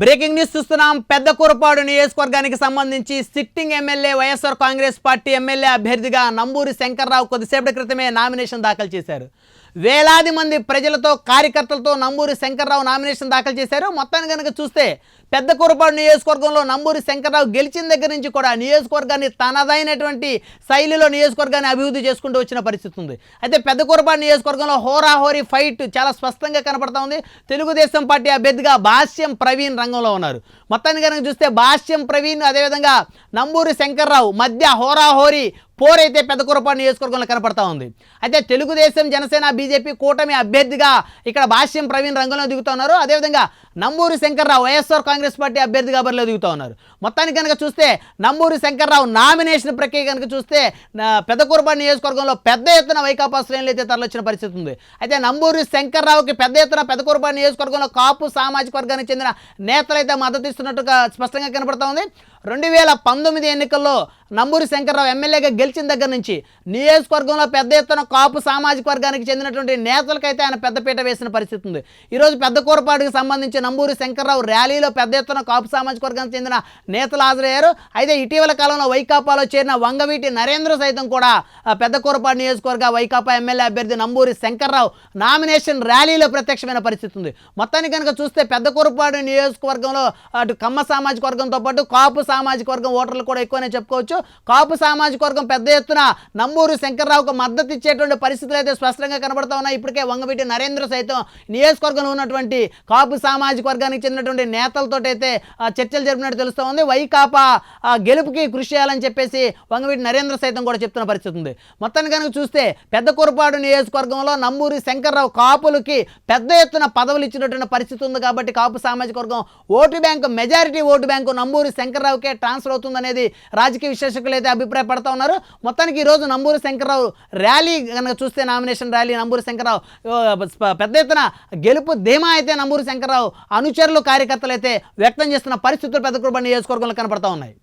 Breaking news చూస్తున్నాం. పెద్ద కూరపాడు నియోజకవర్గానికి సంబంధించి sitting MLA YSR Congress party MLA అభ్యర్థిగా నంబూరి శంకర్రావు కొద్దిసేపటి క్రితమే నామినేషన్ దాఖలు చేశారు. వేలాది మంది ప్రజలతో కార్యకర్తలతో నంబూరి శంకర్రావు నామినేషన్ దాఖలు చేశారు. మొత్తాన్ని కనుక చూస్తే పెద్ద కూరపాడు నియోజకవర్గంలో నంబూరి శంకర్రావు గెలిచిన దగ్గర నుంచి కూడా నియోజకవర్గాన్ని తనదైనటువంటి శైలిలో నియోజకవర్గాన్ని అభివృద్ధి చేసుకుంటూ వచ్చిన పరిస్థితి ఉంది. అయితే పెద్ద కూరపాడు నియోజకవర్గంలో హోరాహోరీ ఫైట్ చాలా స్పష్టంగా కనపడతా ఉంది. తెలుగుదేశం పార్టీ అభ్యర్థిగా భాష్యం ప్రవీణ్ రంగంలో ఉన్నారు. మొత్తాన్ని కనుక చూస్తే భాష్యం ప్రవీణ్ అదేవిధంగా నంబూరి శంకర్రావు మధ్య హోరాహోరీ పోరైతే పెద్ద కురపాడు నియోజకవర్గంలో కనపడతా ఉంది. అయితే తెలుగుదేశం జనసేన బీజేపీ కూటమి అభ్యర్థిగా ఇక్కడ భాష్యం ప్రవీణ్ రంగంలో దిగుతా ఉన్నారు. అదేవిధంగా Namburi Shankarrao YSR Congress party అభ్యర్థిగా బరిలో దిగుతా ఉన్నారు. మొత్తానికి కనుక చూస్తే నంబూరి శంకర్రావు నామినేషన్ ప్రక్రియ కనుక చూస్తే పెద్ద కురపాడు నియోజకవర్గంలో పెద్ద ఎత్తున వైకాపా శ్రేణులు అయితే తరలిచ్చిన పరిస్థితి ఉంది. అయితే నంబూరి శంకర్రావుకి పెద్ద ఎత్తున పెద్ద కురపాడు నియోజకవర్గంలో కాపు సామాజిక వర్గానికి చెందిన నేతలు అయితే మద్దతు ఇస్తున్నట్టుగా స్పష్టంగా కనపడతా ఉంది. రెండు వేల పంతొమ్మిది ఎన్నికల్లో నంబూరి శంకర్రావు ఎమ్మెల్యేగా గెలిచిన దగ్గర నుంచి నియోజకవర్గంలో పెద్ద ఎత్తున కాపు సామాజిక వర్గానికి చెందినటువంటి నేతలకైతే ఆయన పెద్దపీట వేసిన పరిస్థితి ఉంది. ఈరోజు పెద్ద కూరపాటుకు సంబంధించి నంబూరి శంకర్రావు ర్యాలీలో పెద్ద ఎత్తున కాపు సామాజిక వర్గానికి చెందిన నేతలు హాజరయ్యారు. అయితే ఇటీవల కాలంలో వైకాపాలో చేరిన వంగవీటి నరేంద్ర సైతం కూడా పెద్ద కూరపాటు నియోజకవర్గ వైకాపా ఎమ్మెల్యే అభ్యర్థి నంబూరి శంకర్రావు నామినేషన్ ర్యాలీలో ప్రత్యక్షమైన పరిస్థితి ఉంది. మొత్తానికి కనుక చూస్తే పెద్ద కూరపాడు నియోజకవర్గంలో అటు కమ్మ సామాజిక వర్గంతో పాటు కాపు సామాజిక వర్గం ఓటర్లు కూడా ఎక్కువనే చెప్పుకోవచ్చు. కాపు సామాజిక వర్గం పెద్ద ఎత్తున నంబూరు శంకర్రావుకు మద్దతు ఇచ్చేటువంటి పరిస్థితులు అయితే స్పష్టంగా కనబడతా ఉన్నాయి. ఇప్పటికే వంగవీటి నరేంద్ర సైతం నియోజకవర్గంలో ఉన్నటువంటి కాపు సామాజిక వర్గానికి చెందినటువంటి నేతలతో అయితే చర్చలు జరిపినట్టు తెలుస్తూ ఉంది. వైకాపా గెలుపుకి కృషి చేయాలని చెప్పేసి వంగవీటి నరేంద్ర సైతం కూడా చెప్తున్న పరిస్థితి ఉంది. మొత్తాన్ని కనుక చూస్తే పెద్ద కురపాడు నియోజకవర్గంలో నంబూరి శంకర్రావు కాపులకి పెద్ద ఎత్తున పదవులు ఇచ్చినటువంటి పరిస్థితి ఉంది కాబట్టి కాపు సామాజిక వర్గం vote bank majority vote bank Namburi శంకర్రావుకే transfer అవుతుందనేది రాజకీయ విశ్లేషకులు అయితే అభిప్రాయపడతా ఉన్నారు. మొత్తానికి ఈరోజు నంబూరి శంకర్రావు ర్యాలీ కనుక చూస్తే నామినేషన్ ర్యాలీ నంబూరి శంకర్రావు పెద్ద ఎత్తున గెలుపు ధీమా అయితే నంబూరి శంకర్రావు అనుచరులు కార్యకర్తలు అయితే వ్యక్తం చేస్తున్న పరిస్థితులు పెద్ద కుటుంబ నియోజకవర్గంలో కనపడతా ఉన్నాయి.